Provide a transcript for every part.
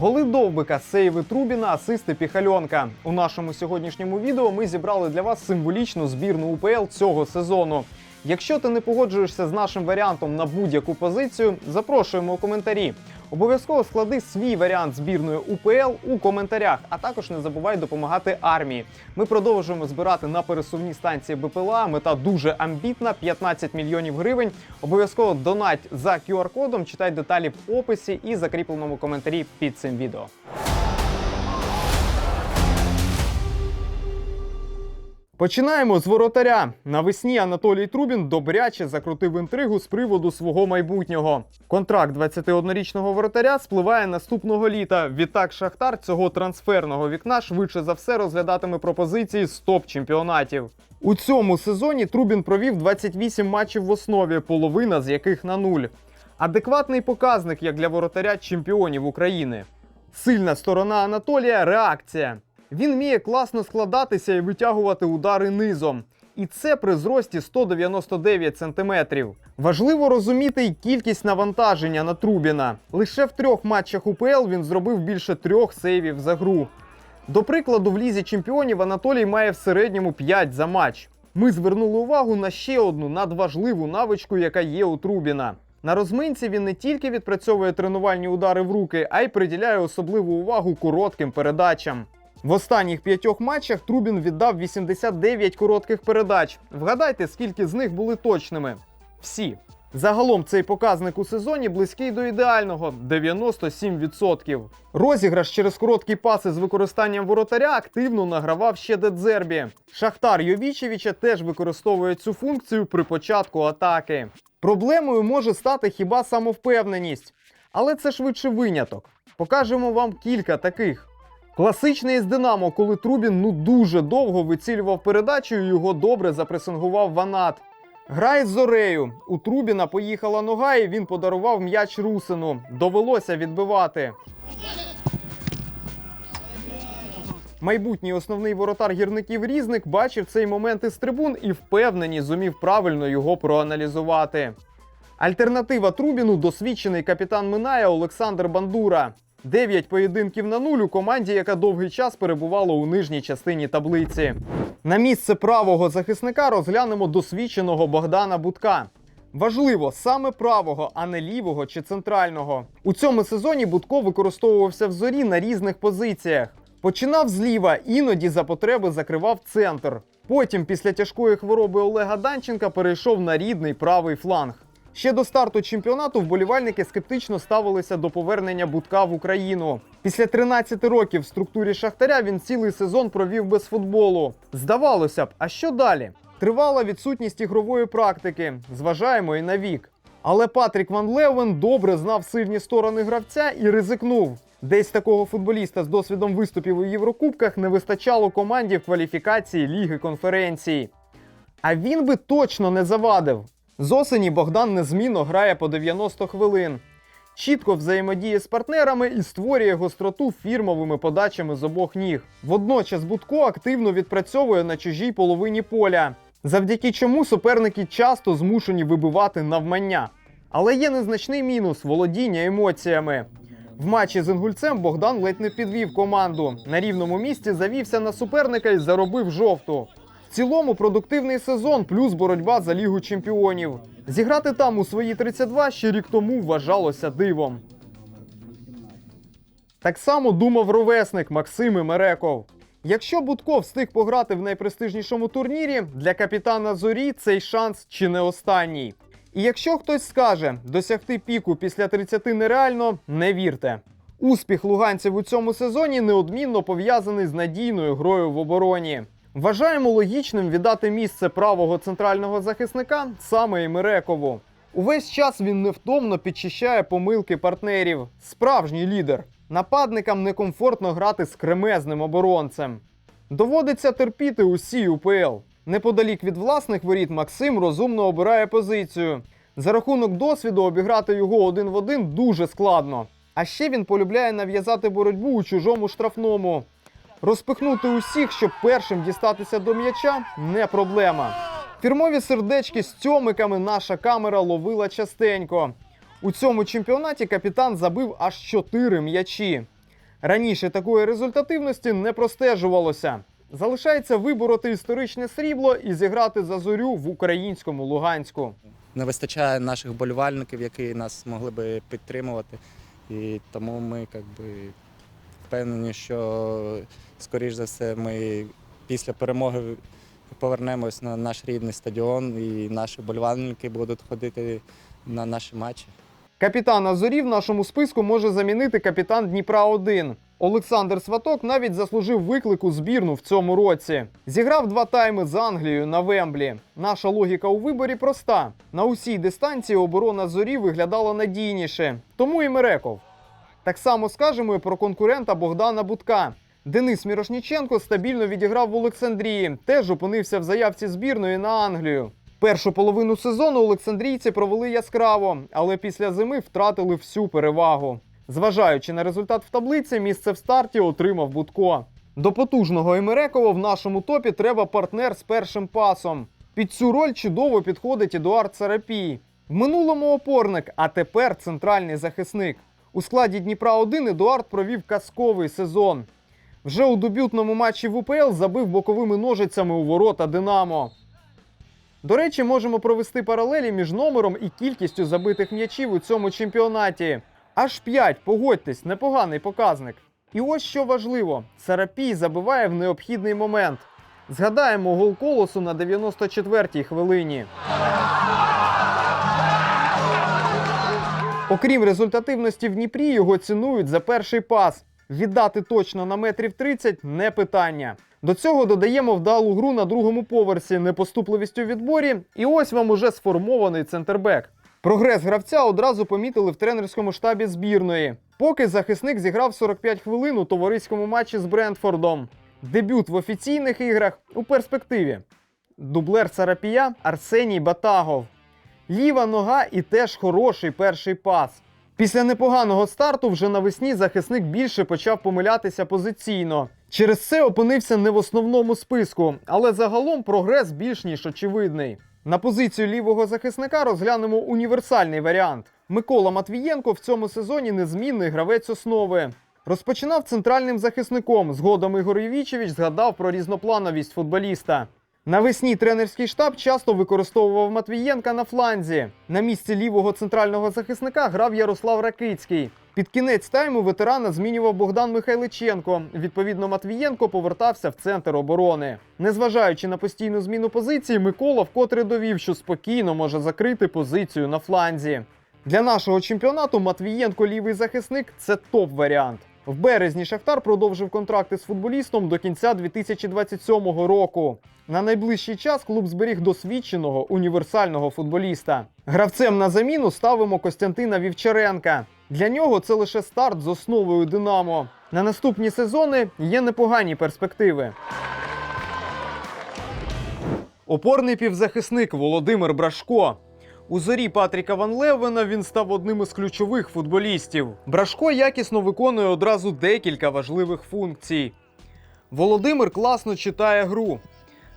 Голи Довбика, сейви Трубіна, асисти Піхальонка. У нашому сьогоднішньому відео ми зібрали для вас символічну збірну УПЛ цього сезону. Якщо ти не погоджуєшся з нашим варіантом на будь-яку позицію, запрошуємо у коментарі. Обов'язково склади свій варіант збірної УПЛ у коментарях, а також не забувай допомагати армії. Ми продовжуємо збирати на пересувні станції БПЛА. Мета дуже амбітна 15 мільйонів гривень. Обов'язково донать за QR-кодом, читай деталі в описі і закріпленому коментарі під цим відео. Починаємо з воротаря. Навесні Анатолій Трубін добряче закрутив інтригу з приводу свого майбутнього. Контракт 21-річного воротаря спливає наступного літа. Відтак Шахтар цього трансферного вікна швидше за все розглядатиме пропозиції з топ-чемпіонатів. У цьому сезоні Трубін провів 28 матчів в основі, половина з яких на нуль. Адекватний показник як для воротаря чемпіонів України. Сильна сторона Анатолія реакція. Він вміє класно складатися і витягувати удари низом. І це при зрості 199 сантиметрів. Важливо розуміти й кількість навантаження на Трубіна. Лише в трьох матчах УПЛ він зробив більше трьох сейвів за гру. До прикладу, в лізі чемпіонів Анатолій має в середньому 5 за матч. Ми звернули увагу на ще одну надважливу навичку, яка є у Трубіна. На розминці він не тільки відпрацьовує тренувальні удари в руки, а й приділяє особливу увагу коротким передачам. В останніх п'ятьох матчах Трубін віддав 89 коротких передач. Вгадайте, скільки з них були точними? Всі. Загалом цей показник у сезоні близький до ідеального 97%. Розіграш через короткі паси з використанням воротаря активно награвав ще Дедзербі. Шахтар Йовічевича теж використовує цю функцію при початку атаки. Проблемою може стати хіба самовпевненість, але це швидше виняток. Покажемо вам кілька таких. Класичний із Динамо, коли Трубін ну дуже довго вицілював передачу і його добре запресингував Ванат. Гра із Зорею. У Трубіна поїхала нога, і він подарував м'яч Русину. Довелося відбивати. Майбутній основний воротар гірників різник бачив цей момент із трибун і впевнені зумів правильно його проаналізувати. Альтернатива Трубіну досвідчений капітан Миная Олександр Бандура. Дев'ять поєдинків на нуль у команді, яка довгий час перебувала у нижній частині таблиці. На місце правого захисника розглянемо досвідченого Богдана Будка. Важливо саме правого, а не лівого чи центрального. У цьому сезоні Будко використовувався в зорі на різних позиціях. Починав зліва, іноді за потреби закривав центр. Потім, після тяжкої хвороби Олега Данченка, перейшов на рідний правий фланг. Ще до старту чемпіонату вболівальники скептично ставилися до повернення Будка в Україну. Після 13 років в структурі Шахтаря він цілий сезон провів без футболу. Здавалося б, а що далі? Тривала відсутність ігрової практики, зважаємо і на вік. Але Патрік Ван Левен добре знав сильні сторони гравця і ризикнув. Десь такого футболіста з досвідом виступів у Єврокубках не вистачало команді в кваліфікації Ліги конференції. А він би точно не завадив. З осені Богдан незмінно грає по 90 хвилин. Чітко взаємодіє з партнерами і створює гостроту фірмовими подачами з обох ніг. Водночас Будко активно відпрацьовує на чужій половині поля, завдяки чому суперники часто змушені вибивати навмання. Але є незначний мінус володіння емоціями. В матчі з інгульцем Богдан ледь не підвів команду. На рівному місці завівся на суперника і заробив жовту. В цілому продуктивний сезон, плюс боротьба за Лігу чемпіонів. Зіграти там у свої 32 ще рік тому вважалося дивом. Так само думав ровесник Максим Мереков. Якщо Будко встиг пограти в найпрестижнішому турнірі, для капітана Зорі цей шанс чи не останній. І якщо хтось скаже, досягти піку після 30 нереально, не вірте. Успіх луганців у цьому сезоні неодмінно пов'язаний з надійною грою в обороні. Вважаємо логічним віддати місце правого центрального захисника саме Імерекову. Увесь час він невтомно підчищає помилки партнерів. Справжній лідер. Нападникам некомфортно грати з кремезним оборонцем. Доводиться терпіти усі УПЛ. Неподалік від власних воріт Максим розумно обирає позицію. За рахунок досвіду обіграти його один в один дуже складно. А ще він полюбляє нав'язати боротьбу у чужому штрафному. Розпихнути усіх, щоб першим дістатися до м'яча, не проблема. Фірмові сердечки з цьомиками наша камера ловила частенько. У цьому чемпіонаті капітан забив аж 4 м'ячі. Раніше такої результативності не простежувалося. Залишається вибороти історичне срібло і зіграти за зорю в українському Луганську. не вистачає наших болівальників, які нас могли би підтримувати. І тому ми як би, впевнені, що, скоріш за все, ми після перемоги повернемось на наш рідний стадіон, і наші болівальники будуть ходити на наші матчі. Капітана зорі в нашому списку може замінити капітан Дніпра 1 Олександр Сваток навіть заслужив виклику збірну в цьому році. Зіграв два тайми з Англією на Вемблі. Наша логіка у виборі проста: на усій дистанції оборона зорі виглядала надійніше, тому і Мереков. Так само скажемо і про конкурента Богдана Будка. Денис Мірошніченко стабільно відіграв в Олександрії, теж опинився в заявці збірної на Англію. Першу половину сезону олександрійці провели яскраво, але після зими втратили всю перевагу. Зважаючи на результат в таблиці, місце в старті отримав Будко. До потужного Емерекова в нашому топі треба партнер з першим пасом. Під цю роль чудово підходить Едуард Сарапій. В минулому опорник, а тепер центральний захисник. У складі Дніпра 1 Едуард провів казковий сезон. Вже у дебютному матчі в УПЛ забив боковими ножицями у ворота Динамо. До речі, можемо провести паралелі між номером і кількістю забитих м'ячів у цьому чемпіонаті. Аж 5, погодьтесь, непоганий показник. І ось що важливо: Сарапій забиває в необхідний момент. Згадаємо гол колосу на 94-й хвилині. Окрім результативності в Дніпрі, його цінують за перший пас. Віддати точно на метрів 30 – не питання. До цього додаємо вдалу гру на другому поверсі, непоступливість у відборі, і ось вам уже сформований центрбек. Прогрес гравця одразу помітили в тренерському штабі збірної. Поки захисник зіграв 45 хвилин у товариському матчі з Брентфордом. Дебют в офіційних іграх у перспективі. Дублер Сарапія Арсеній Батагов. Ліва нога і теж хороший перший пас. Після непоганого старту вже навесні захисник більше почав помилятися позиційно. Через це опинився не в основному списку, але загалом прогрес більш ніж очевидний. На позицію лівого захисника розглянемо універсальний варіант. Микола Матвієнко в цьому сезоні незмінний гравець основи. Розпочинав центральним захисником. Згодом Ігор Євічевич згадав про різноплановість футболіста. Навесні тренерський штаб часто використовував Матвієнка на фланзі. На місці лівого центрального захисника грав Ярослав Ракицький. Під кінець тайму ветерана змінював Богдан Михайличенко. Відповідно, Матвієнко повертався в центр оборони. Незважаючи на постійну зміну позиції, Микола вкотре довів, що спокійно може закрити позицію на фланзі. Для нашого чемпіонату Матвієнко лівий захисник це топ-варіант. В березні Шахтар продовжив контракти з футболістом до кінця 2027 року. На найближчий час клуб зберіг досвідченого універсального футболіста. Гравцем на заміну ставимо Костянтина Вівчаренка. Для нього це лише старт з основою Динамо. На наступні сезони є непогані перспективи. Опорний півзахисник Володимир Брашко. У зорі Патріка Ван Левена він став одним із ключових футболістів. Брашко якісно виконує одразу декілька важливих функцій. Володимир класно читає гру.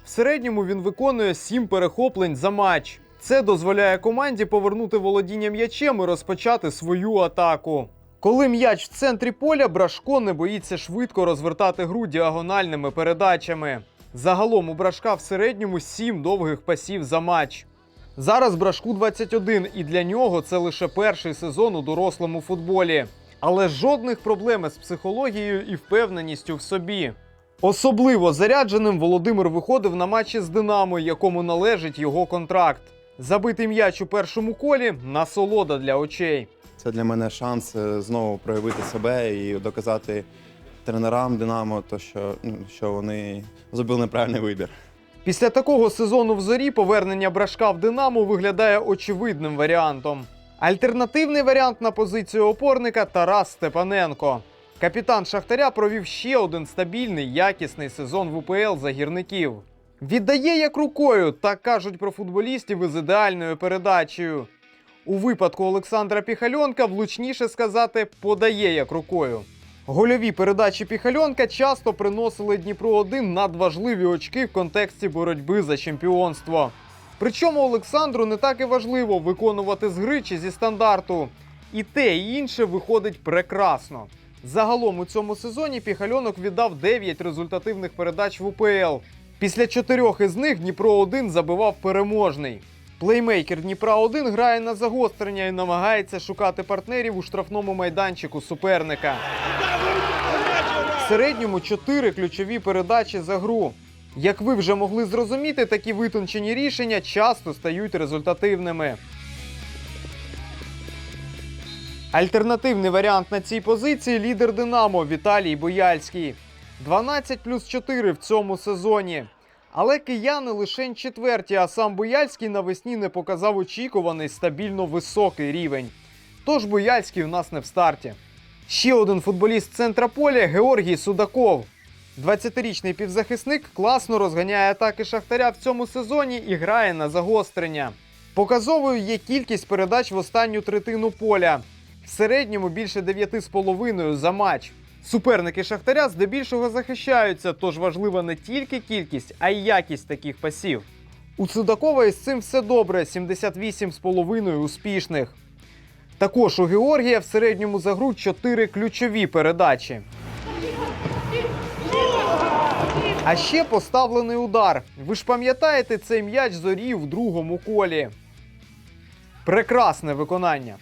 В середньому він виконує 7 перехоплень за матч. Це дозволяє команді повернути володіння м'ячем і розпочати свою атаку. Коли м'яч в центрі поля, Брашко не боїться швидко розвертати гру діагональними передачами. Загалом у Брашка в середньому 7 довгих пасів за матч. Зараз Брашку 21, і для нього це лише перший сезон у дорослому футболі. Але жодних проблем з психологією і впевненістю в собі. Особливо зарядженим Володимир виходив на матчі з Динамо, якому належить його контракт. Забитий м'яч у першому колі насолода для очей. Це для мене шанс е, знову проявити себе і доказати тренерам Динамо, то що, ну, що вони зробили неправильний вибір. Після такого сезону в зорі повернення Брашка в Динамо виглядає очевидним варіантом. Альтернативний варіант на позицію опорника Тарас Степаненко. Капітан Шахтаря провів ще один стабільний, якісний сезон в УПЛ за гірників. Віддає як рукою, так кажуть про футболістів із ідеальною передачею. У випадку Олександра Піхальонка влучніше сказати подає як рукою. Гольові передачі Піхальонка часто приносили Дніпру 1 надважливі очки в контексті боротьби за чемпіонство. Причому Олександру не так і важливо виконувати з гри чи зі стандарту. І те, і інше виходить прекрасно. Загалом у цьому сезоні Піхальонок віддав 9 результативних передач в УПЛ. Після чотирьох із них Дніпро 1 забивав переможний. Плеймейкер Дніпра 1 грає на загострення і намагається шукати партнерів у штрафному майданчику суперника. В середньому 4 ключові передачі за гру. Як ви вже могли зрозуміти, такі витончені рішення часто стають результативними. Альтернативний варіант на цій позиції лідер Динамо Віталій Бояльський. 12 плюс 4 в цьому сезоні. Але кияни лише четверті, а сам Бояльський навесні не показав очікуваний стабільно високий рівень. Тож Бояльський у нас не в старті. Ще один футболіст центра поля Георгій Судаков. 20-річний півзахисник класно розганяє атаки Шахтаря в цьому сезоні і грає на загострення. Показовою є кількість передач в останню третину поля. В середньому більше 9,5 за матч. Суперники Шахтаря здебільшого захищаються, тож важлива не тільки кількість, а й якість таких пасів. У Судакова із цим все добре 78,5 успішних. Також у Георгія в середньому за гру 4 ключові передачі. А ще поставлений удар. Ви ж пам'ятаєте цей м'яч зорі в другому колі. Прекрасне виконання.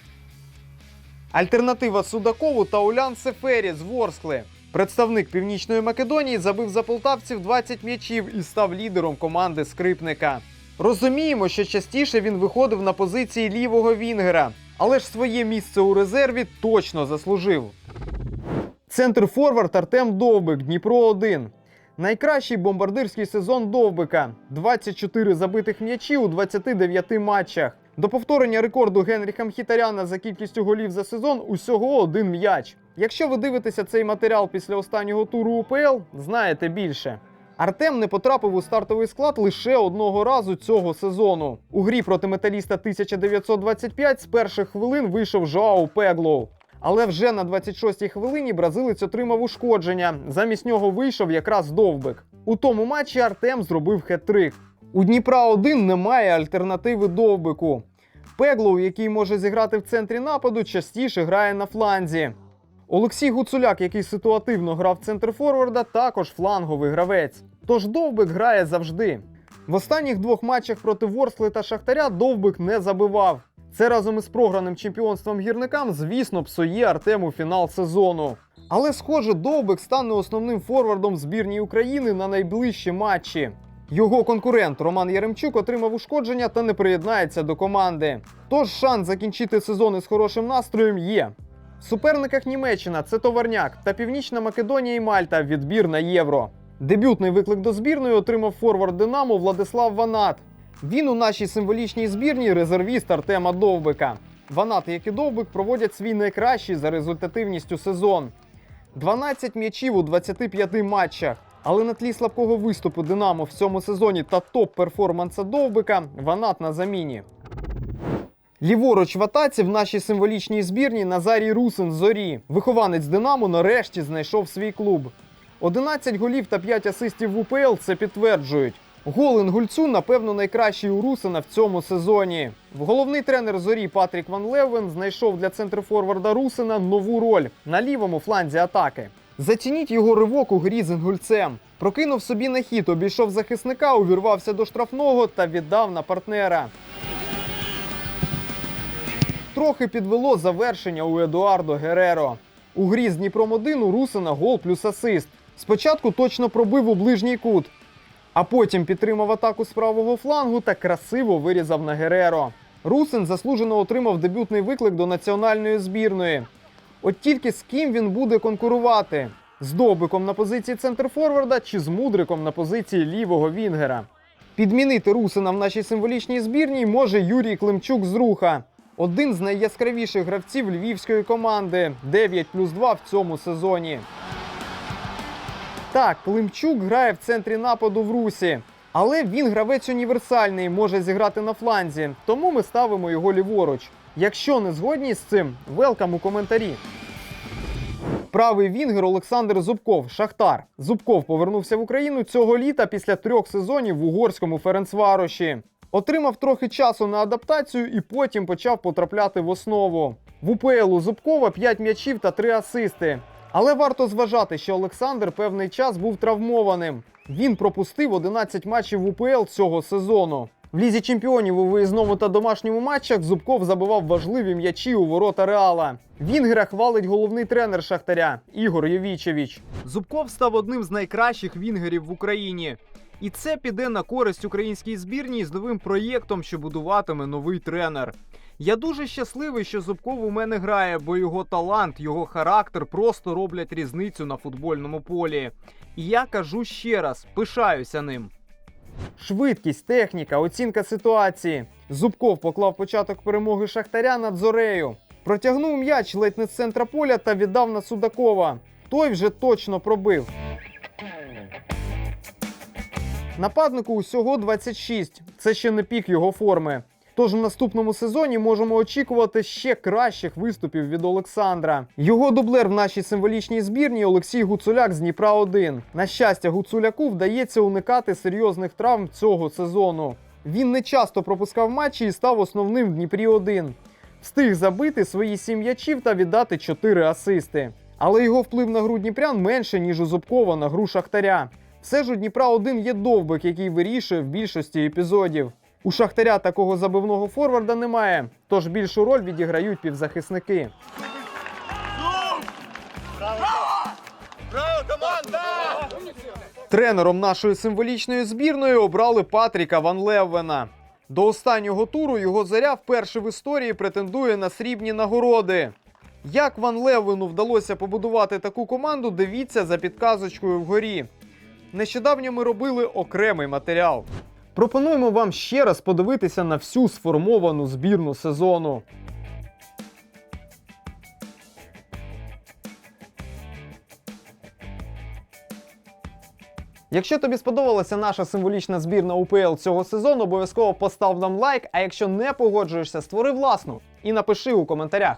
Альтернатива Судакову та Улян Сефері з Ворскли. Представник Північної Македонії забив за полтавців 20 м'ячів і став лідером команди скрипника. Розуміємо, що частіше він виходив на позиції лівого вінгера, але ж своє місце у резерві точно заслужив. Центр форвард Артем Довбик, Дніпро 1. Найкращий бомбардирський сезон Довбика 24 забитих м'ячі у 29 матчах. До повторення рекорду Генріха Мхітаряна за кількістю голів за сезон усього один м'яч. Якщо ви дивитеся цей матеріал після останнього туру УПЛ, знаєте більше. Артем не потрапив у стартовий склад лише одного разу цього сезону. У грі проти металіста 1925 з перших хвилин вийшов Жоау Пеглоу. Але вже на 26-й хвилині бразилець отримав ушкодження. Замість нього вийшов якраз довбик. У тому матчі Артем зробив хет-трик. У Дніпра 1 немає альтернативи довбику. Пеглоу, який може зіграти в центрі нападу, частіше грає на фланзі. Олексій Гуцуляк, який ситуативно грав центр форварда, також фланговий гравець. Тож довбик грає завжди. В останніх двох матчах проти Ворсли та Шахтаря довбик не забивав. Це разом із програним чемпіонством гірникам, звісно, псує Артему фінал сезону. Але, схоже, Довбик стане основним форвардом збірній України на найближчі матчі. Його конкурент Роман Яремчук отримав ушкодження та не приєднається до команди. Тож шанс закінчити сезон із хорошим настроєм є. В суперниках Німеччина це Товарняк та Північна Македонія і Мальта відбір на євро. Дебютний виклик до збірної отримав форвард Динамо Владислав Ванат. Він у нашій символічній збірній резервіст Артема Довбика. Ванат, як і Довбик, проводять свій найкращий за результативністю сезон. 12 м'ячів у 25 матчах. Але на тлі слабкого виступу Динамо в цьому сезоні та топ-перформанса Довбика Ванат на заміні. Ліворуч в атаці в нашій символічній збірні Назарій Русин зорі. Вихованець Динамо нарешті знайшов свій клуб. 11 голів та 5 асистів в УПЛ це підтверджують. Гол Інгульцу, напевно, найкращий у Русина в цьому сезоні. Головний тренер зорі Патрік Ван Левен знайшов для центрфорварда Русина нову роль на лівому фланзі атаки. Зацініть його ривок у грі з Інгульцем. Прокинув собі на хід, обійшов захисника, увірвався до штрафного та віддав на партнера. Трохи підвело завершення у Едуардо Гереро. У грі з Дніпром 1 у Русина гол плюс асист. Спочатку точно пробив у ближній кут, а потім підтримав атаку з правого флангу та красиво вирізав на Гереро. Русин заслужено отримав дебютний виклик до національної збірної. От тільки з ким він буде конкурувати: з Довбиком на позиції центрфорварда чи з Мудриком на позиції лівого Вінгера. Підмінити Русина в нашій символічній збірній може Юрій Климчук з руха. Один з найяскравіших гравців львівської команди 9 плюс 2 в цьому сезоні. Так, Климчук грає в центрі нападу в Русі. Але він гравець універсальний, може зіграти на фланзі, тому ми ставимо його ліворуч. Якщо не згодні з цим, велкам у коментарі. Правий вінгер Олександр Зубков, Шахтар. Зубков повернувся в Україну цього літа після трьох сезонів в угорському Ференцвароші. Отримав трохи часу на адаптацію і потім почав потрапляти в основу. В УПЛ у Зубкова 5 м'ячів та 3 асисти. Але варто зважати, що Олександр певний час був травмованим. Він пропустив 11 матчів УПЛ цього сезону. В лізі чемпіонів у виїзному та домашньому матчах Зубков забивав важливі м'ячі у ворота Реала. Вінгера хвалить головний тренер Шахтаря Ігор Євічевич. Зубков став одним з найкращих вінгерів в Україні. І це піде на користь українській збірній з новим проєктом, що будуватиме новий тренер. Я дуже щасливий, що Зубков у мене грає, бо його талант, його характер просто роблять різницю на футбольному полі. І я кажу ще раз: пишаюся ним. Швидкість, техніка, оцінка ситуації. Зубков поклав початок перемоги Шахтаря над Зорею. Протягнув м'яч ледь не з центра поля та віддав на Судакова. Той вже точно пробив. Нападнику усього 26. Це ще не пік його форми. Тож в наступному сезоні можемо очікувати ще кращих виступів від Олександра. Його дублер в нашій символічній збірні Олексій Гуцуляк з Дніпра 1 На щастя, Гуцуляку вдається уникати серйозних травм цього сезону. Він не часто пропускав матчі і став основним в Дніпрі 1 Встиг забити свої сім м'ячів та віддати 4 асисти. Але його вплив на гру Дніпрян менше, ніж у Зубкова на гру Шахтаря. Все ж у Дніпра 1 є довбик, який вирішує в більшості епізодів. У Шахтаря такого забивного форварда немає, тож більшу роль відіграють півзахисники. Тренером нашої символічної збірної обрали Патріка Ван Леввена. До останнього туру його заря вперше в історії претендує на срібні нагороди. Як Ван Леввену вдалося побудувати таку команду, дивіться за підказочкою вгорі. Нещодавно ми робили окремий матеріал. Пропонуємо вам ще раз подивитися на всю сформовану збірну сезону. Якщо тобі сподобалася наша символічна збірна УПЛ цього сезону, обов'язково постав нам лайк. А якщо не погоджуєшся, створи власну і напиши у коментарях.